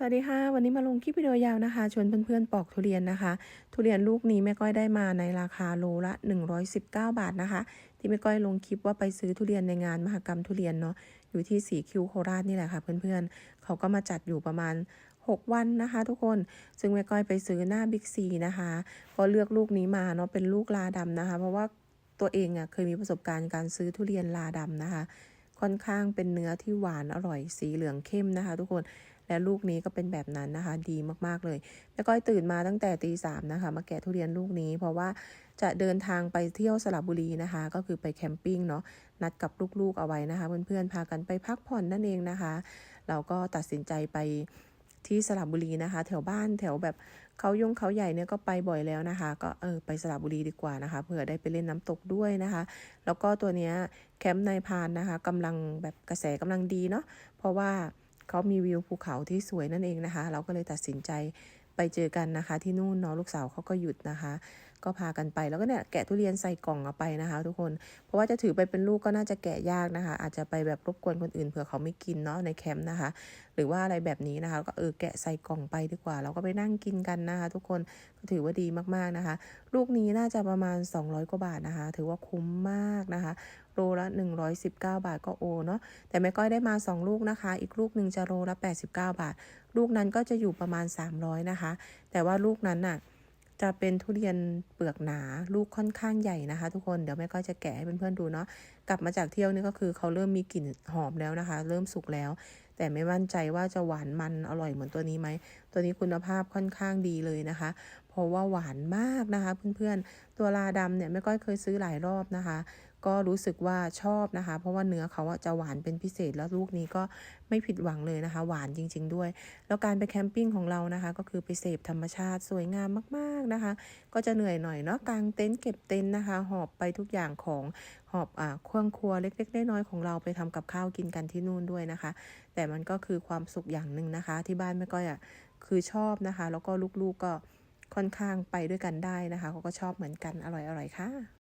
สวัสดีค่ะ วันนี้มาลงคลิปวิดีโอยาวนะคะ ชวนเพื่อนๆปอกทุเรียนนะคะ ทุเรียนลูกนี้แม่ก้อยได้มาในราคาโลละ 119 บาทนะคะ ที่แม่ก้อยลงคลิปว่าไปซื้อทุเรียนในงานมหกรรมทุเรียนเนาะอยู่ที่สีคิวโคราชนี่แหละค่ะ เพื่อนๆเขาก็มาจัดอยู่ประมาณ 6 วันนะคะ ทุกคนซึ่งแม่ก้อยไปซื้อหน้าบิ๊กซีนะคะก็เลือกลูกนี้มาเนาะเป็นลูกลาดำนะคะ เพราะว่าตัวเองอะเคยมีประสบการณ์การซื้อทุเรียนลาดำนะคะ ค่อนข้างเป็นเนื้อที่หวานอร่อยสีเหลืองเข้มนะคะ ทุกคนและลูกนี้ก็เป็นแบบนั้นนะคะ ดีมากๆเลยแม่ก้อยตื่นมาตั้งแต่ตีสามนะคะ มาแกะทุเรียนลูกนี้ เพราะว่าจะเดินทางไปเที่ยวสระบุรีนะคะ ก็คือไปแคมปิ้งเนาะนัดกับลูกๆเอาไว้นะคะ เพื่อนๆพากันไปพักผ่อนนั่นเองนะคะ เราก็ตัดสินใจไป ที่สระบุรีนะคะ แถวบ้านแถวแบบเขายงเขาใหญ่เนี่ยก็ไปบ่อยแล้วนะคะ ก็เออไปสระบุรีดีกว่านะคะเผื่อได้ไปเล่นน้ำตกด้วยนะคะ แล้วก็ตัวเนี้ยแคมป์นายพานนะคะกำลังแบบกระแสกำลังดีเนาะเพราะว่าเขามีวิวภูเขาที่สวยนั่นเองนะคะ เราก็เลยตัดสินใจไปเจอกันนะคะ ที่นู่นเนาะลูกสาวเขาก็หยุดนะคะ ก็พากันไปแล้วก็เนี่ยแกะทุเรียนใส่กล่องเอาไปนะคะ ทุกคน เพราะว่าจะถือไปเป็นลูกก็น่าจะแกะยากนะคะ อาจจะไปแบบรบกวนคนอื่นเผื่อเขาไม่กินเนาะในแคมป์นะคะ หรือว่าอะไรแบบนี้นะคะ ก็เออแกะใส่กล่องไปดีกว่า เราก็ไปนั่งกินกันนะคะ ทุกคนก็ถือว่าดีมากๆนะคะ ลูกนี้น่าจะประมาณ 200 กว่าบาทนะคะ ถือว่าคุ้มมากนะคะโลละ 119 บาทก็โอเนาะแต่แม่ก้อยได้มา 2 ลูกนะคะ อีกลูกหนึ่งจะโลละ 89 บาท ลูกนั้นก็จะอยู่ประมาณ 300 นะคะ แต่ว่าลูกนั้นน่ะ จะเป็นทุเรียนเปลือกหนาลูกค่อนข้างใหญ่นะคะ ทุกคนเดี๋ยวแม่ก็จะแกะให้เพื่อนๆดูเนาะกลับมาจากเที่ยวนี่ก็คือเขาเริ่มมีกลิ่นหอมแล้วนะคะ เริ่มสุกแล้ว แต่ไม่มั่นใจว่าจะหวานมันอร่อยเหมือนตัวนี้ไหมตัวนี้คุณภาพค่อนข้างดีเลยนะคะ เพราะว่าหวานมากนะคะ เพื่อนๆตัวลาดำเนี่ยแม่ก้อยเคยซื้อหลายรอบนะคะก็รู้สึกว่าชอบนะคะ เพราะว่าเนื้อเขาจะหวานเป็นพิเศษแล้วลูกนี้ก็ไม่ผิดหวังเลยนะคะ หวานจริง ๆ ด้วย แล้วการไปแคมปิ้งของเรานะคะ ก็คือไปเสพธรรมชาติสวยงามมาก ๆนะคะ ก็จะเหนื่อยหน่อยเนาะกางเต็นท์เก็บเต็นท์นะคะ หอบไปทุกอย่างของหอบอ่าเครื่องครัวเล็กๆน้อยๆของเราไปทำกับข้าวกินกันที่นู่นด้วยนะคะ แต่มันก็คือความสุขอย่างหนึ่งนะคะ ที่บ้านแม่ก้อยอะคือชอบนะคะ แล้วก็ลูกๆก็ค่อนข้างไปด้วยกันได้นะคะเขาก็ชอบเหมือนกันอร่อยๆค่ะ